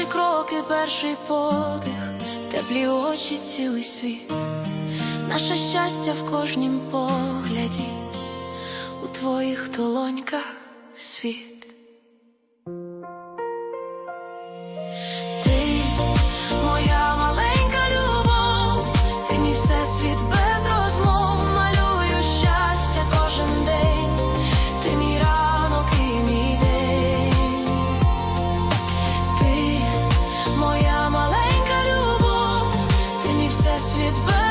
перші кроки, перший подих, теплі очі, цілий світ, наше щастя в кожнім погляді, у твоїх долоньках світ. Ти моя маленька любов, ти мій всесвіт. zes zit